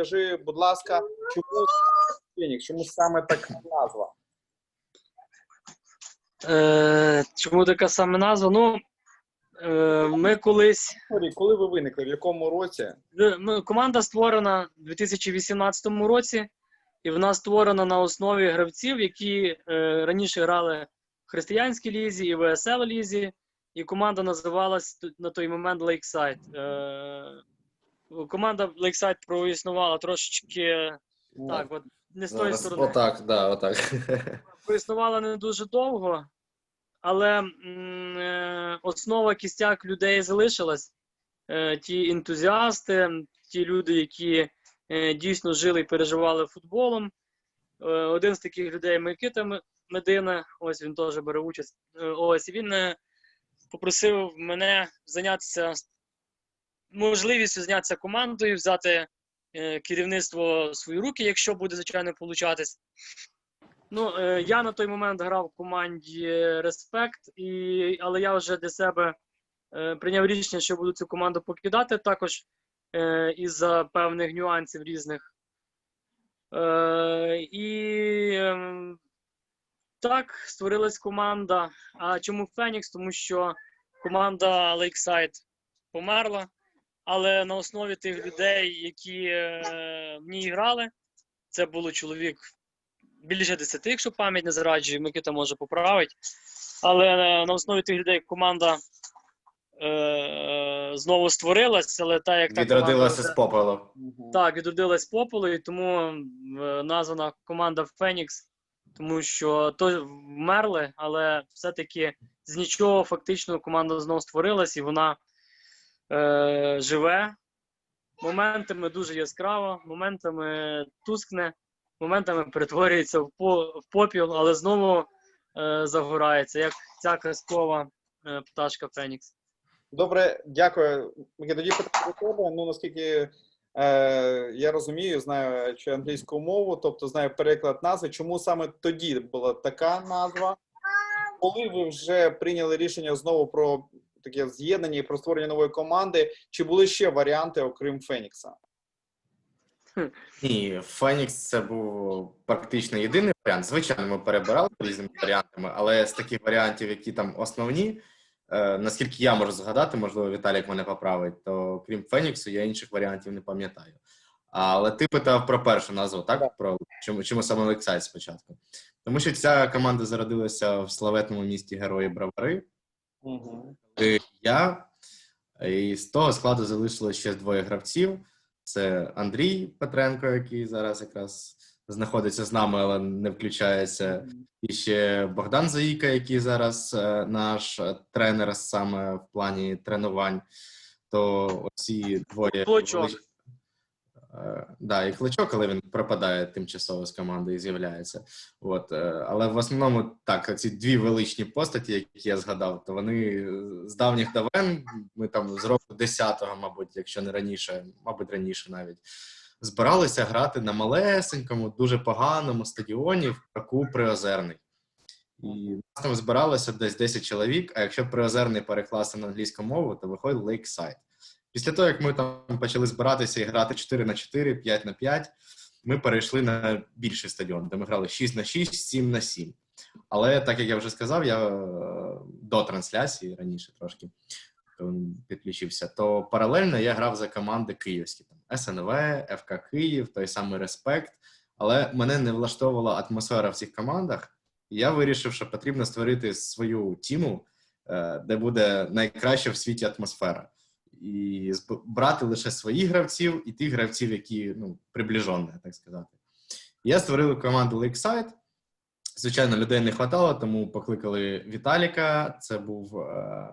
Скажи, будь ласка, чому Фенікс? Чому саме така назва? Е, чому така саме назва? Ну, е, ми колись. Коли ви виникли? В якому році? е, Ми, команда створена у 2018 році, і вона створена на основі гравців, які е, раніше грали в християнській лізі і в ВСЛ лізі. І команда називалась т- на той момент Lakeside. Е, команда Lakeside проіснувала трошечки так, от не з тої Зараз сторони. Отак, да, отак. проіснувала не дуже довго, але м, е, основа кістяк людей залишилась. Е, ті ентузіасти, ті люди, які е, дійсно жили і переживали футболом. Е, один з таких людей Микита М- Медина, ось він теж бере участь. Е, ось і він е, попросив мене зайнятися можливістю зайнятися командою, взяти е, керівництво в свої руки, якщо буде, звичайно, получатись. Ну, е, я на той момент грав в команді Респект, і, але я вже для себе е, прийняв рішення, що буду цю команду покидати також е, із-за певних нюансів різних. І ем, так, створилась команда. А чому Фенікс? Тому що команда Лейксайд померла, але на основі тих людей, які е, в ній грали, це було чоловік більше 10, якщо пам'ять не зраджує, Микита може поправити. Але е, на основі тих людей команда е, знову створилась, але та як Відродилася з попелу. так, відродилась з попелу, і тому е, названа команда Фенікс, тому що то вмерли, але все-таки з нічого фактично команда знову створилась, і вона е, живе. Моментами дуже яскраво, моментами тускне, моментами перетворюється в, по, в попіл, але знову е, загорається, як ця казкова е, пташка Фенікс. Добре, дякую. Микита, Тоді питання до тебе. Ну наскільки е, я розумію, знаю чи англійську мову, тобто знаю переклад назви. Чому саме тоді була така назва? Коли ви вже прийняли рішення знову про таке з'єднання і про створення нової команди, чи були ще варіанти, окрім Фенікса? Ні, Фенікс це був практично єдиний варіант. Звичайно, ми перебирали різними варіантами, але з таких варіантів, які там основні, е, наскільки я можу згадати, можливо, Віталік мене поправить, то крім Феніксу, я інших варіантів не пам'ятаю. Але ти питав про першу назву, так? Так. Про чому, чому саме Лексайд спочатку? Тому що ця команда зародилася в славетному місті Герої Бравари. Угу. Я, і з того складу залишилося ще двоє гравців. Це Андрій Петренко, який зараз якраз знаходиться з нами, але не включається. І ще Богдан Заїка, який зараз е, наш е, тренер саме в плані тренувань. То оці двоє Клочок. Е, Да, і кличок, але він пропадає тимчасово з команди і з'являється. От, е, але в основному так, ці дві величні постаті, які я згадав, то вони з давніх давен, ми там з року 10-го, мабуть, якщо не раніше, мабуть, раніше навіть, збиралися грати на малесенькому, дуже поганому стадіоні в парку Приозерний. І нас там збиралося десь 10 чоловік, а якщо Приозерний перекласти на англійську мову, то виходить Lakeside. Після того, як ми там почали збиратися і грати 4 на 4, 5 на 5, ми перейшли на більший стадіон, де ми грали 6 на 6, 7 на 7. Але так як я вже сказав, я е, до трансляції раніше трошки підключився, то паралельно я грав за команди київські там СНВ, ФК Київ, той самий Респект. Але мене не влаштовувала атмосфера в цих командах. І я вирішив, що потрібно створити свою тіму, е, де буде найкраща в світі атмосфера і брати лише своїх гравців і тих гравців, які ну, приближені, так сказати. Я створив команду Lakeside. Звичайно, людей не вистачало, тому покликали Віталіка. Це був, е,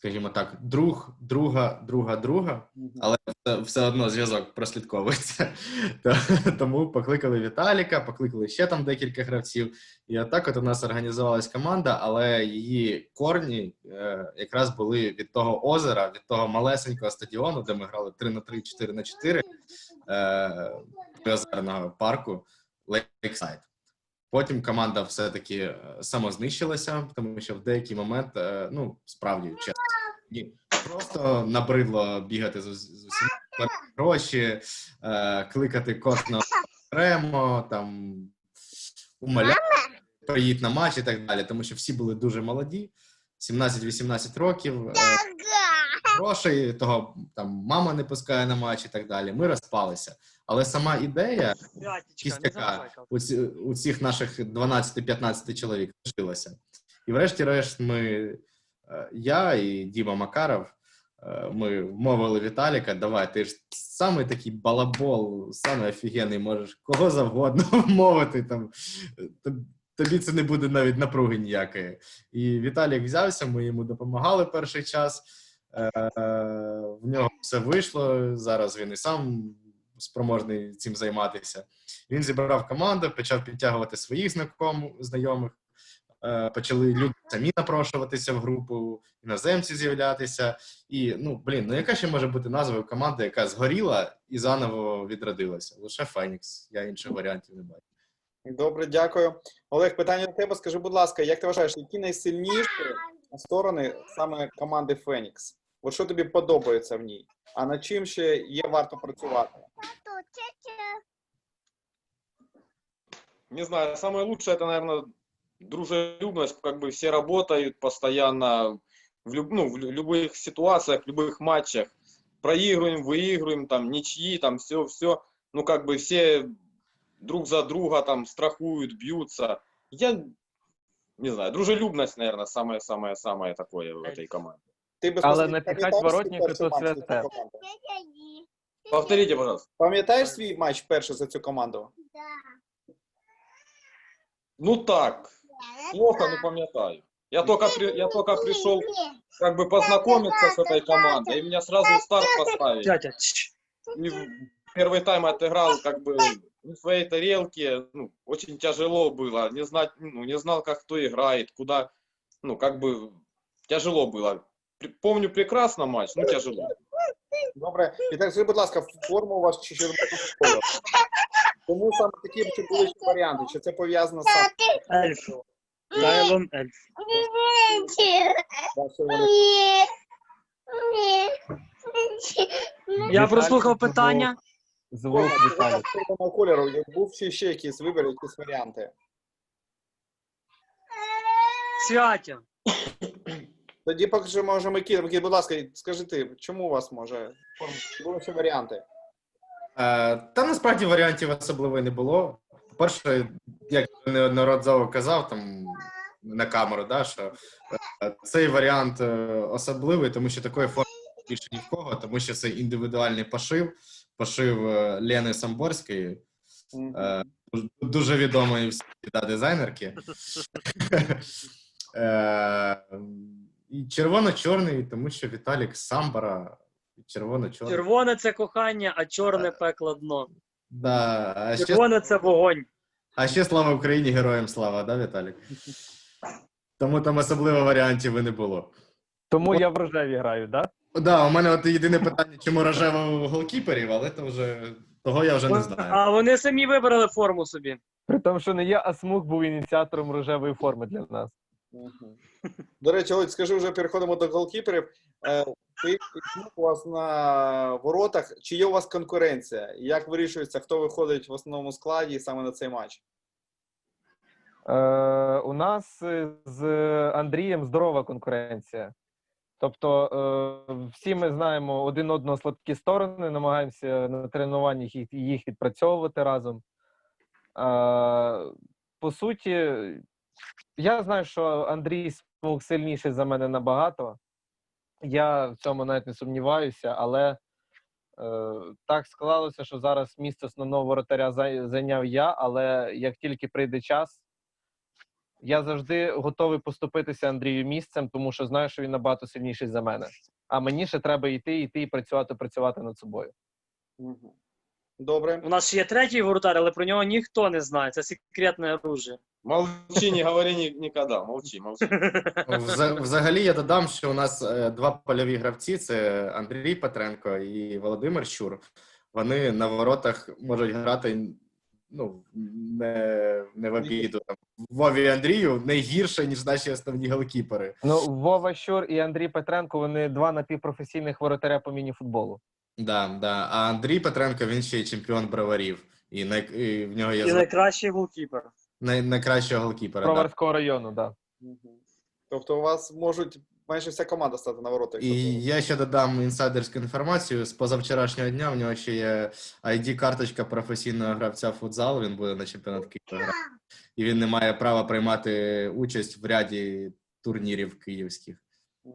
скажімо так, друг, друга, друга, друга але все, все одно зв'язок прослідковується. То- Тому покликали Віталіка, покликали ще там декілька гравців. І отак от у нас організувалась команда, але її корні е, якраз були від того озера, від того малесенького стадіону, де ми грали 3 на 3, 4 на 4 е, озерного парку Лейксайд. Потім команда все-таки е, самознищилася, тому що в деякий момент, е, ну, справді, чесно, ні, просто набридло бігати з, усіма гроші, е, кликати кожного окремо, там умоляти, приїдь на матч і так далі, тому що всі були дуже молоді, 17-18 років. грошей, того там мама не пускає на матч і так далі. Ми розпалися. Але сама ідея кістяка у, цих наших 12-15 чоловік лишилася. І врешті-решт, ми, е, я і Діма Макаров, е, ми вмовили Віталіка, давай, ти ж самий такий балабол, самий офігенний, можеш кого завгодно вмовити. Там. Тобі це не буде навіть напруги ніякої. І Віталік взявся, ми йому допомагали перший час. Е, В нього все вийшло. Зараз він і сам спроможний цим займатися. Він зібрав команду, почав підтягувати своїх знаком, знайомих. Е, Почали люди самі напрошуватися в групу, іноземці з'являтися. І ну блін, ну яка ще може бути назва команди, яка згоріла і заново відродилася? Лише Фенікс. Я інших варіантів не бачу. Добре, дякую. Олег, питання до тебе. Скажи, будь ласка, як ти вважаєш, які найсильніші сторони саме команди Фенікс? От що тобі подобається в ній? А над чим ще є варто працювати? Не знаю, самое лучшее это, наверное, дружелюбность, как бы все работают постоянно в, люб- ну, в лю- любых ситуациях, в любых матчах. Проигрываем, выигрываем, там, ничьи, там, все, все. Ну, как бы все друг за друга там страхуют, бьются. Я не знаю, дружелюбность, наверное, самое-самое-самое такое в этой команде. Ти Але безпосередньо напіхать пам'ятаєш воротника свій перший то матч за цю святе. Повторите, пожалуйста. Пам'ятаєш свій матч перший за цю команду? Ну так, плохо, но памятаю. Я только, при- я только пришел как бы познакомиться с этой командой, и меня сразу в старт поставили. Тятя. И в первый тайм отыграл как бы в своей тарелке, ну, очень тяжело было, не знать, ну, не знал, как кто играет, куда, ну, как бы тяжело было. При- Помню прекрасно матч, ну, тяжело. Добре. І так, скажи, будь ласка, форма у вас чи червоного кольору? Тому саме такі чи були ще варіанти? Чи це пов'язано з Ельф. Тайлон Ельф. Я прослухав питання. Звук Віталій. кольору був чи ще якийсь вибір, якісь варіанти? Святя. Тоді поки що може Микита. Микита, будь ласка, скажи ти, чому у вас може? Чи були ще варіанти? Е, Та насправді варіантів особливо й не було. По-перше, як неодноразово казав там на камеру, да, що е, цей варіант е, особливий, тому що такої форми більше ні в кого, тому що це індивідуальний пошив, пошив е, Лени Самборської, Е, дуже відомої в світі да, дизайнерки. Е, І червоно-чорний, тому що Віталік Самбара, червоно-чорний. Червоне це кохання, а чорне пекло дно. Да, а ще Червоне це вогонь. А ще слава Україні, героям слава, да, Віталік? Тому там особливо варіантів і не було. Тому я в рожеві граю, да? Да, у мене от єдине питання, чому рожево голкіперів, але то вже того я вже не знаю. А вони самі вибрали форму собі. При тому, що не я, а Смуг був ініціатором рожевої форми для нас. Мгм. До речі, Олег, скажи, вже переходимо до голкіперів. Е, Ти у вас на воротах. Чи є у вас конкуренція? Як вирішується, хто виходить в основному складі саме на цей матч? Е, у нас е, з Андрієм здорова конкуренція. Тобто, е, всі ми знаємо один одного слабкі сторони, намагаємося на тренуваннях їх, їх відпрацьовувати разом. Е, по суті, я знаю, що Андрій Смуг сильніший за мене набагато. Я в цьому навіть не сумніваюся, але е, так склалося, що зараз місце основного воротаря зайняв я, але як тільки прийде час, я завжди готовий поступитися Андрію місцем, тому що знаю, що він набагато сильніший за мене. А мені ще треба йти, йти і працювати, працювати над собою. Мгм. Добре. У нас ще є третій воротар, але про нього ніхто не знає. Це секретне оружие. Молчи, не говори ни- никогда, молчи, молчи. Вза- Взагалі я додам, що у нас е, два польові гравці: це Андрій Петренко і Володимир Щур. Вони на воротах можуть грати ну, не, не в обіду. Там, Вові і Андрію не гірше, ніж наші основні голкіпери. Ну, Вова Щур і Андрій Петренко вони два напівпрофесійних воротаря по мініфутболу. Да, да. А Андрій Петренко він ще й чемпіон броварів. І, най... і в нього є І найкращий голкіпер. най... найкращого голкіпера. Да. Броварського району, так. Да. Тобто у вас можуть майже вся команда стати на ворота. якщо І я ще додам інсайдерську інформацію. З позавчорашнього дня в нього ще є ID-карточка професійного гравця футзалу. Він буде на чемпіонат Києва. грати. І він не має права приймати участь в ряді турнірів київських.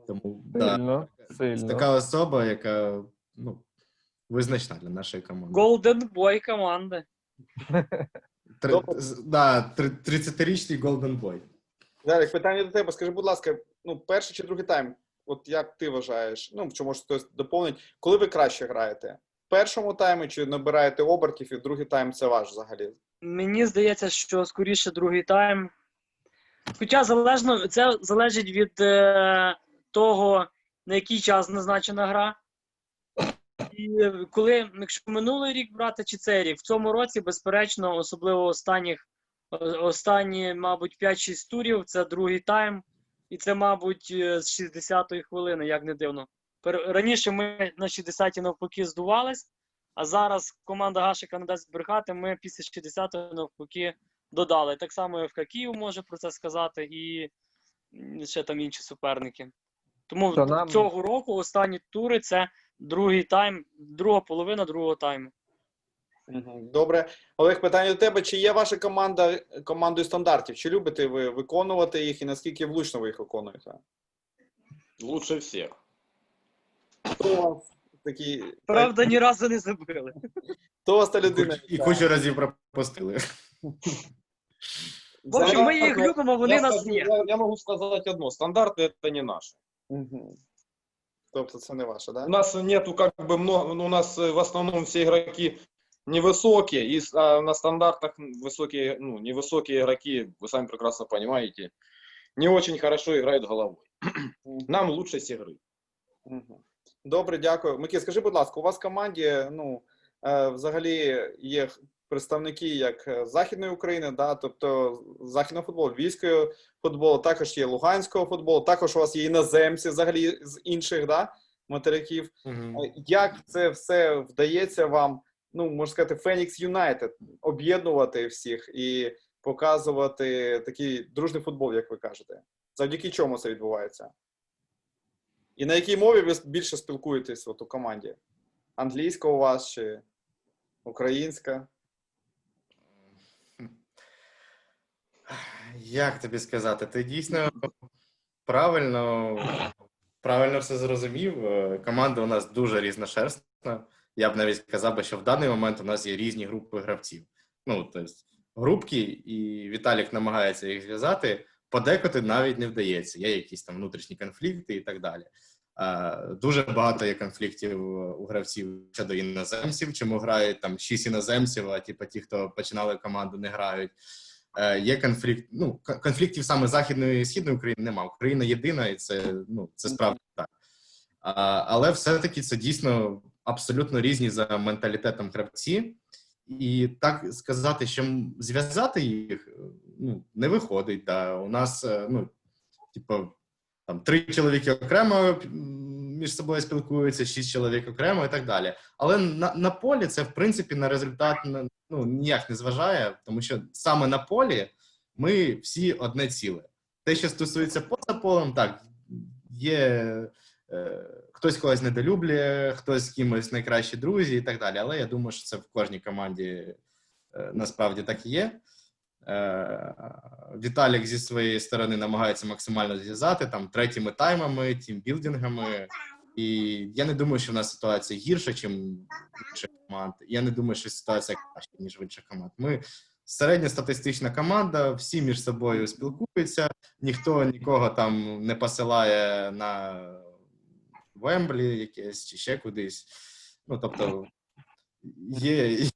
Тому да, сильно. така особа, яка ну, визначна для нашої команди. Golden Boy команди. Три- з- да, три- 30-річний Golden Boy. Дарик, питання до тебе. Скажи, будь ласка, ну, перший чи другий тайм? От як ти вважаєш? Ну, чи може хтось доповнить, коли ви краще граєте? В першому таймі чи набираєте обертів, і другий тайм це ваш взагалі? Мені здається, що скоріше другий тайм. Хоча залежно, це залежить від е, того, на який час назначена гра. І е, коли, якщо минулий рік брати чи цей рік, в цьому році, безперечно, особливо останніх, останні, мабуть, 5-6 турів, це другий тайм, і це, мабуть, е, з 60-ї хвилини, як не дивно. Раніше ми на 60-ті навпаки здувались, а зараз команда Гашика не дасть брехати. Ми після 60-го навпаки додали. Так само ФК Київ може про це сказати, і ще там інші суперники. Тому То нам- цього року останні тури це другий тайм, друга половина другого тайму. Добре. Олег, питання до тебе: чи є ваша команда командою стандартів? Чи любите ви виконувати їх і наскільки влучно ви їх виконуєте? Лучше всех. Хто у вас такі Правда, ні разу не забили. хто у вас та людина? І кучу разів пропустили. В общем, ми їх любимо, вони я, нас скажу- ні. я, я могу сказать одно. Стандарты это не наши. Мгм. Тобто це не ваше, У да? нас нету как бы много, ну, у нас э, в основном все игроки невысокие, и с- а на стандартах высокие, ну, невысокие игроки, вы сами прекрасно понимаете, не очень хорошо играют головой. Нам лучше с игры. Мгм. Добре, дякую. Микит, скажи, будь ласка, у вас в команді ну, е, взагалі є представники як е, Західної України, да, тобто західного футболу, львівського футболу, також є луганського футболу, також у вас є іноземці взагалі з інших да, материків. Е, Як це все вдається вам, ну, можна сказати, Фенікс Юнайтед, об'єднувати всіх і показувати такий дружний футбол, як ви кажете? Завдяки чому це відбувається? І на якій мові ви більше спілкуєтесь от у команді? Англійська у вас чи українська? Як тобі сказати? Ти дійсно правильно, правильно все зрозумів. Е, Команда у нас дуже різношерстна. Я б навіть сказав би, що в даний момент у нас є різні групи гравців. Ну, тобто, групки, і Віталік намагається їх зв'язати. Подекоти навіть не вдається. Є якісь там внутрішні конфлікти і так далі. Е, Дуже багато є конфліктів у гравців щодо іноземців, чому грають там шість іноземців, а типу, ті, хто починали команду, не грають. Е, Є конфлікт. Ну, кон- конфліктів саме західної і східної України немає. Україна єдина, і це ну це справді так. Але все-таки це дійсно абсолютно різні за менталітетом гравці. І так сказати, що зв'язати їх е, ну, не виходить. Да. У нас, е, ну, типу, там три чоловіки окремо між собою спілкуються, шість чоловік окремо і так далі. Але на, на полі це в принципі на результат ну, ніяк не зважає, тому що саме на полі ми всі одне ціле. Те, що стосується поза полем, так є е, хтось когось недолюблює, хтось з кимось найкращі друзі і так далі. Але я думаю, що це в кожній команді е, насправді так і є. Е, Віталік зі своєї сторони намагається максимально зв'язати там третіми таймами, тімбілдингами. І я не думаю, що в нас ситуація гірша, ніж інших команд. Я не думаю, що ситуація краща, ніж в інших команд. Ми середньостатистична команда, всі між собою спілкуються, ніхто нікого там не посилає на Вемблі якесь чи ще кудись. Ну, тобто, є. є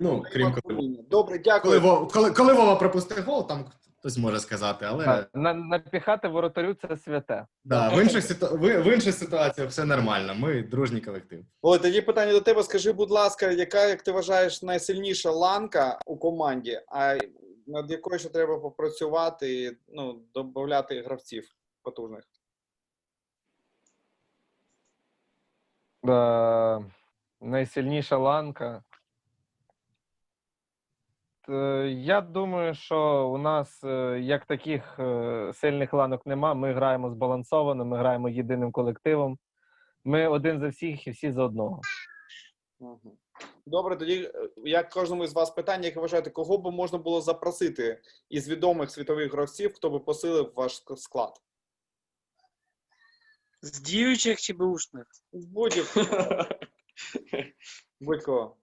ну, крім коли. Добре, Коли, дякую. Вова, коли, коли Вова пропустив гол, там хтось може сказати, але на- Напіхати воротарю це святе. да, в, інших ситу... в, в інших ситуаціях все нормально. Ми дружній колектив. Олег, тоді питання до тебе. Скажи, будь ласка, яка, як ти вважаєш, найсильніша ланка у команді, а над якою ще треба попрацювати і ну, додати гравців потужних? Е, найсильніша ланка. Е, Я думаю, що у нас е, як таких е, сильних ланок нема. Ми граємо збалансовано, ми граємо єдиним колективом. Ми один за всіх і всі за одного. Добре, тоді як кожному із вас питання, як ви вважаєте, кого би можна було запросити із відомих світових гравців, хто би посилив ваш склад? З діючих чи бушних? З будь будь-кого.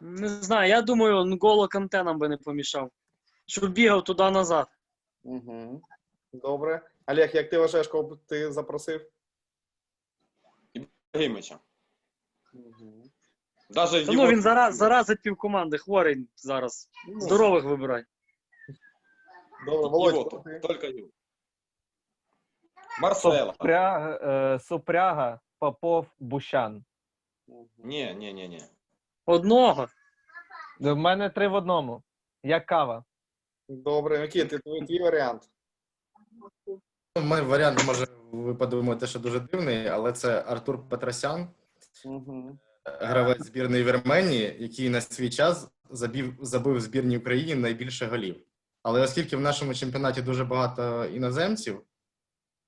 Не знаю, я думаю, Нголо Канте нам би не помішав. Щоб бігав туди-назад. Угу. Добре. Олег, як ти вважаєш, кого б ти запросив? Ибрагимовича. Угу. Даже Та ну він зараз заразить півкоманди, хворий зараз. Здорових вибирай. Добре, Володь, тут, ти? только его. Марсела. Супряга, е, Супряга, Попов, Бущан. Мгм. Не, не, не, не. Одного. В мене три в одному. Як кава. Добре, Микіт, ти твій, твій варіант. Мій варіант, може, ви подумаєте, що дуже дивний, але це Артур Петросян, Угу. гравець збірної Вірменії, який на свій час забив, забив в збірній Україні найбільше голів. Але оскільки в нашому чемпіонаті дуже багато іноземців,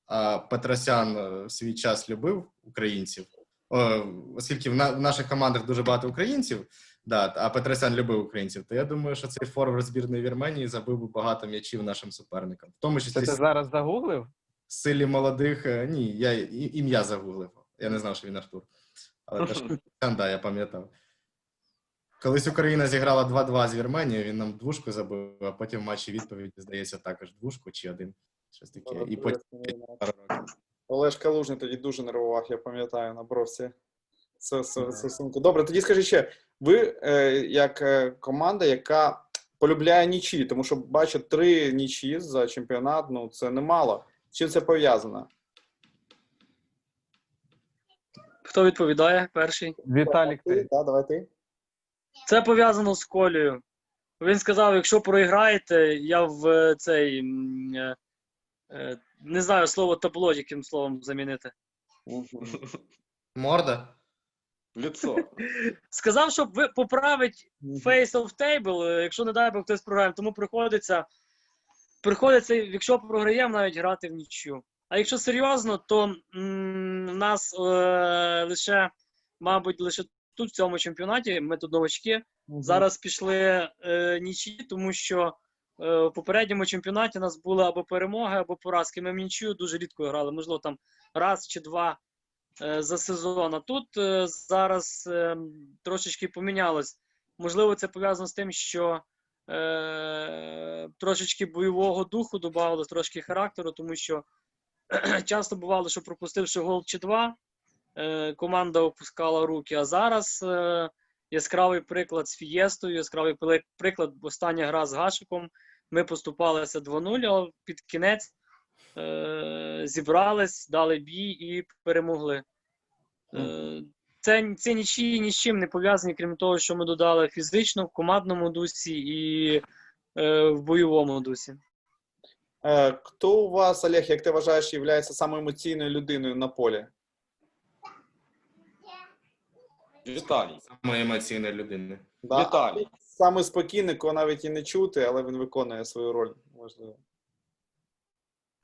а Петросян е, в свій час любив українців, о, оскільки в, на, в наших командах дуже багато українців, да, а Петросян любив українців, то я думаю, що цей форвард збірної Вірменії забив би багато м'ячів нашим суперникам. В тому Це ти зараз загуглив? силі молодих. е, Ні, я ім'я загуглив. Я не знав, що він Артур. Але теж да, я пам'ятав. Колись Україна зіграла 2-2 з Вірменією, він нам двушку забив, а потім в матчі відповіді, здається, також двушку чи один. Щось таке. І потім пару років. Олеж Калужний тоді дуже нервував, я пам'ятаю, на бровці. Це, це, це сумку. Добре, тоді скажи ще, ви е, як е, команда, яка полюбляє нічі, тому що бачу три нічі за чемпіонат, ну це немало. Чим це пов'язано? Хто відповідає перший? Віталік, Ти? ти. Да, давай ти. Це пов'язано з Колею. Він сказав: якщо проіграєте, я в е, цей. е, е, Не знаю слово табло, яким словом замінити. Морда? Лицо. Сказав, щоб ви поправить. Face of Table, е, якщо не дай Бог хтось програє, тому приходиться, приходиться, якщо програємо, навіть грати в нічю. А якщо серйозно, то м, в нас е, лише, мабуть, лише тут в цьому чемпіонаті, ми тут новачки, зараз пішли е, нічі, тому що в попередньому чемпіонаті у нас були або перемоги, або поразки. Ми в нічию дуже рідко грали, можливо, там раз чи два е, за сезон. А тут е, зараз е, трошечки помінялось. Можливо, це пов'язано з тим, що е, трошечки бойового духу додавалось, трошки характеру, тому що часто бувало, що пропустивши гол чи два, е, команда опускала руки. А зараз е, яскравий приклад з Фієстою, яскравий приклад, остання гра з Гашиком. Ми поступалися 2-0, але під кінець е, зібрались, дали бій і перемогли. Е, це, це нічі ні з чим не пов'язані, крім того, що ми додали фізично, в командному дусі і е, в бойовому дусі. Е, Хто у вас, Олег, як ти вважаєш, є самою емоційною людиною на полі? Виталий. Саме емоційної людини. Да? Віталій. Саме спокійний, кого навіть і не чути, але він виконує свою роль, можливо.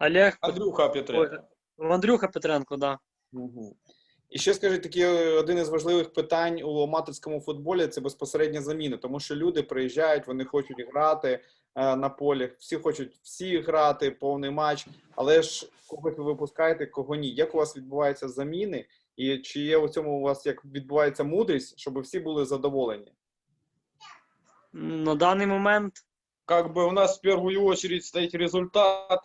Олег Андрюха Петренко. Ой, Андрюха Петренко, да. Угу. І ще скажіть, такий е, один із важливих питань у аматорському футболі це безпосередня заміна, тому що люди приїжджають, вони хочуть грати е, на полі, всі хочуть всі грати, повний матч, але ж когось ви випускаєте, кого ні. Як у вас відбуваються заміни, і чи є у цьому у вас як відбувається мудрість, щоб всі були задоволені? На даний момент Как бы у нас в первую очередь стоит результат.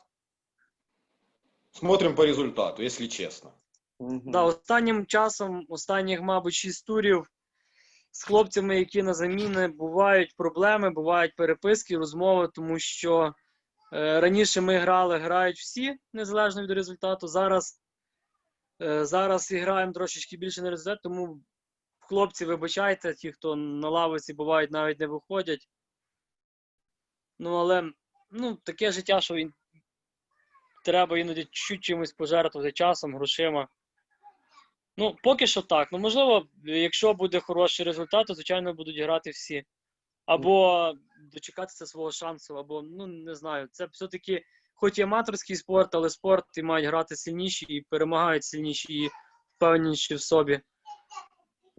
Смотрим по результату, если честно. Да, останнім часом, останніх, мабуть, шість турів з хлопцями, які на заміни, бувають проблеми, бувають переписки, розмови, тому що е, раніше ми грали, грають всі, незалежно від результату. Зараз, зараз і граємо трошечки більше на результат, тому хлопці, вибачайте, ті, хто на лавиці бувають, навіть не виходять. Ну, але ну, таке життя, що він... треба іноді чуть чимось пожертвувати часом, грошима. Ну, поки що так. Ну, можливо, якщо буде хороший результат, то звичайно будуть грати всі. Або дочекатися свого шансу, або ну не знаю. Це все-таки, хоч і аматорський спорт, але спорт і мають грати сильніші і перемагають сильніші і впевненіші в собі.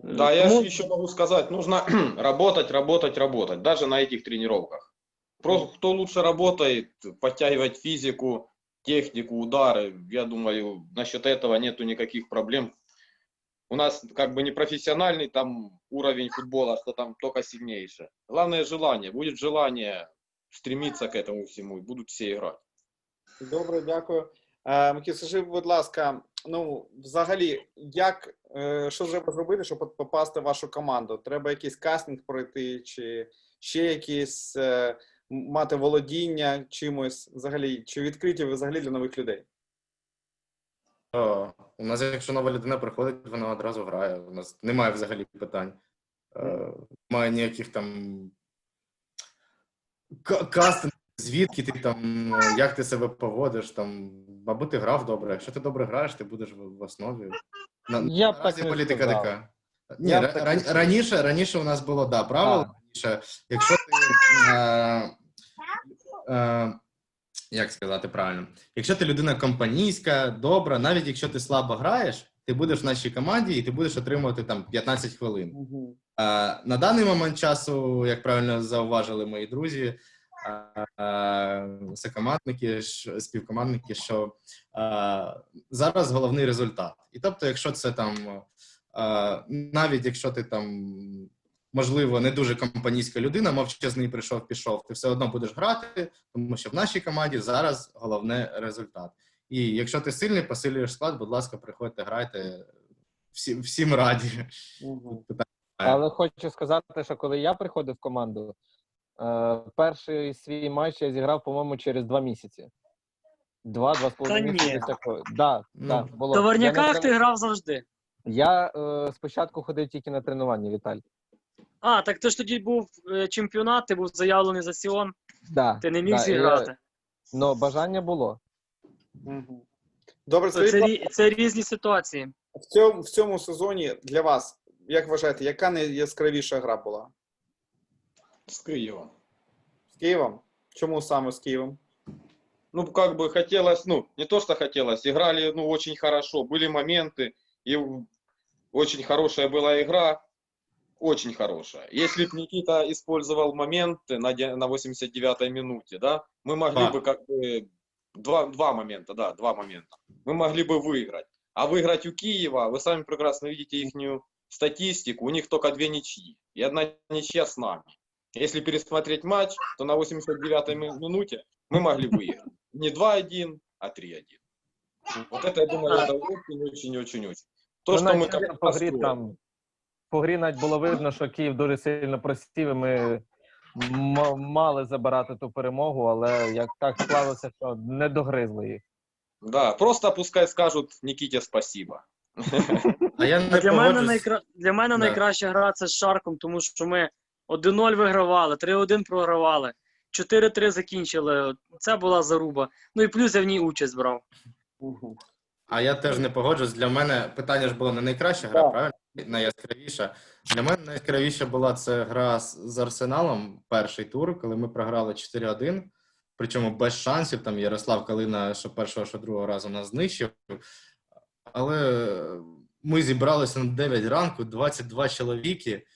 Да, я Тому- ж еще могу сказать, нужно работать, работать, работать, даже на этих тренировках. Просто кто лучше работает, подтягивать физику, технику, удары, я думаю, насчет этого нету никаких проблем. У нас как бы не профессиональный там уровень футбола, что там только сильнейшее. Главное желание, будет желание стремиться к этому всему, и будут все играть. Добре, дякую. Е, скажи, будь ласка, ну, взагалі, як, е, що треба зробити, щоб попасти в вашу команду? Треба якийсь кастинг пройти, чи ще якісь е, мати володіння чимось взагалі, чи відкриті ви взагалі для нових людей? О, у нас, якщо нова людина приходить, вона одразу грає. У нас немає взагалі питань. Е, немає ніяких там ка- кастингів, звідки ти там, як ти себе поводиш, там, або ти грав добре. Якщо ти добре граєш, ти будеш в, основі. На, Я б так не політика сказав. така. Ні, Я б так не сказав. раніше, раніше у нас було да, правило. Так. Раніше, якщо ти. Е, е, як сказати правильно? Якщо ти людина компанійська, добра, навіть якщо ти слабо граєш, ти будеш в нашій команді і ти будеш отримувати там 15 хвилин. Е, на даний момент часу, як правильно зауважили мої друзі, сокомандники, співкомандники, що зараз головний результат. І тобто, якщо це там, навіть якщо ти там, можливо, не дуже компанійська людина, мовчазний прийшов, пішов, ти все одно будеш грати, тому що в нашій команді зараз головне результат. І якщо ти сильний, посилюєш склад, будь ласка, приходьте, грайте. Всі, всім раді. Але хочу сказати, що коли я приходив в команду, перший свій матч я зіграв, по-моєму, через два місяці. Два-два з половиною місяці. Да, Ну, да, було. В товарняках ти грав завжди. я е, спочатку ходив тільки на тренування, Віталій. А, так ти ж тоді був е, чемпіонат, ти був заявлений за Сіон, Да, ти не міг да, зіграти. Ну, бажання було. Мгм. Добре, Це, скажіть, рі- це різні ситуації. в цьому, в цьому сезоні для вас, як вважаєте, яка найяскравіша гра була? С Киевом. З Києвом? Чому саме з Києвом? ну, как бы хотелось, ну, не то, что хотелось, играли, ну, очень хорошо, были моменты, и очень хорошая была игра, очень хорошая. Если бы Никита использовал моменты на, на 89-й минуте, да, мы могли Да. бы как бы, два, два момента, да, два момента, мы могли бы выиграть. А выиграть у Киева, вы сами прекрасно видите их статистику, у них только две ничьи, и одна ничья с нами. Если пересмотреть матч, то на 89-й ми- минуте мы могли выиграть. Не 2-1, а 3-1. Вот это, я думаю, это очень-очень-очень-очень. То, Ну, что мы навіть как по грі построили. там по грі навіть було видно, що Київ дуже сильно просів, і ми м- мали забирати ту перемогу, але як так склалося, що не догризли їх. Да, просто пускай скажут Никите спасибо. А я не А для мене, погоджусь. найкра... для мене Да. найкраща гра це з Шарком, тому що ми 1-0 вигравали, 3-1 програвали, 4-3 закінчили. Це була заруба. Ну і плюс я в ній участь брав. А я теж не погоджуюсь. Для мене питання ж було не найкраща гра, Так. правильно? Найяскравіша. Для мене найяскравіша була це гра з, з Арсеналом, перший тур, коли ми програли 4-1. Причому без шансів. Там Ярослав Калина, що першого, що другого разу нас знищив. Але ми зібралися на 9 ранку, 22 чоловіки.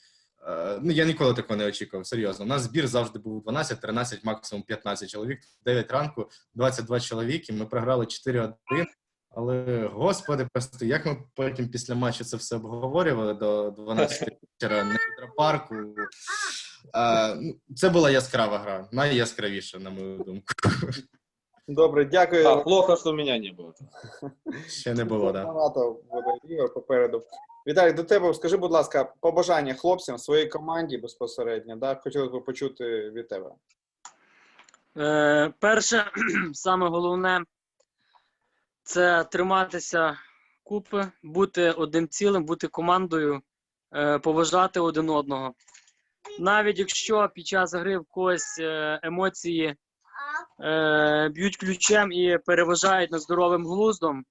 Е, Ну, я ніколи такого не очікував, серйозно. У нас збір завжди був 12, 13, максимум 15 чоловік. 9 ранку, 22 чоловіки. Ми програли 4-1. Але, господи, просто як ми потім після матчу це все обговорювали до 12 вечора на гідропарку. Е, ну, Це була яскрава гра, найяскравіша, на мою думку. Добре, дякую. А, плохо, что меня не было. Ще не було, так. Да. Попереду. Віталій, до тебе скажи, будь ласка, побажання хлопцям своїй команді безпосередньо. Да? Хотілося б почути від тебе. Е, перше, саме головне це триматися купи, бути одним цілим, бути командою, е, поважати один одного. Навіть якщо під час гри в когось е, емоції е, б'ють ключем і переважають над здоровим глуздом,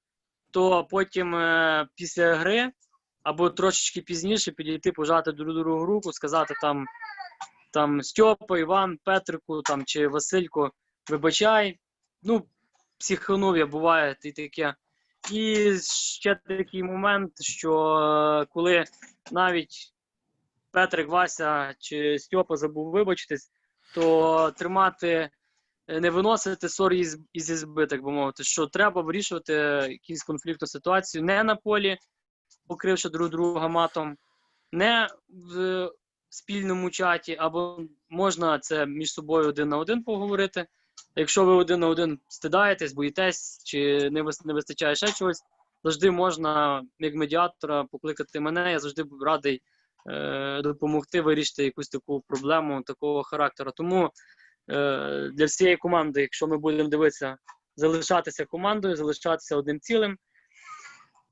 то потім е, після гри або трошечки пізніше підійти, пожати друг другу руку, сказати там, там Стьопа, Іван, Петрику там, чи Василько, вибачай. Ну, психонув'я буває і таке. І ще такий момент, що е, коли навіть Петрик, Вася чи Стьопа забув вибачитись, то тримати, е, не виносити ссор із, із ізби, так мовити, що треба вирішувати якусь конфліктну ситуацію не на полі, покривши друг друга матом, не в спільному чаті, або можна це між собою один на один поговорити. Якщо ви один на один стидаєтесь, боїтесь, чи не, вистачає ще чогось, завжди можна, як медіатора, покликати мене. Я завжди радий е, допомогти вирішити якусь таку проблему такого характеру. Тому е, для всієї команди, якщо ми будемо дивитися, залишатися командою, залишатися одним цілим,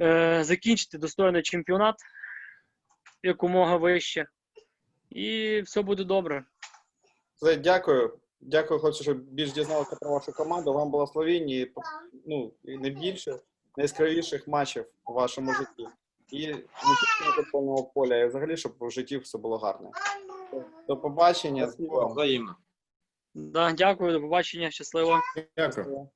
е, закінчити достойний чемпіонат якомога вище, і все буде добре. Дякую. Дякую, хлопці, що більш дізналися про вашу команду. Вам благословіння і ну, і не більше найяскравіших матчів у вашому житті. І не тільки на футбольного поля, і взагалі, щоб в житті все було гарно. До побачення. Взаимно. Да, дякую, до побачення, щасливо. Дякую.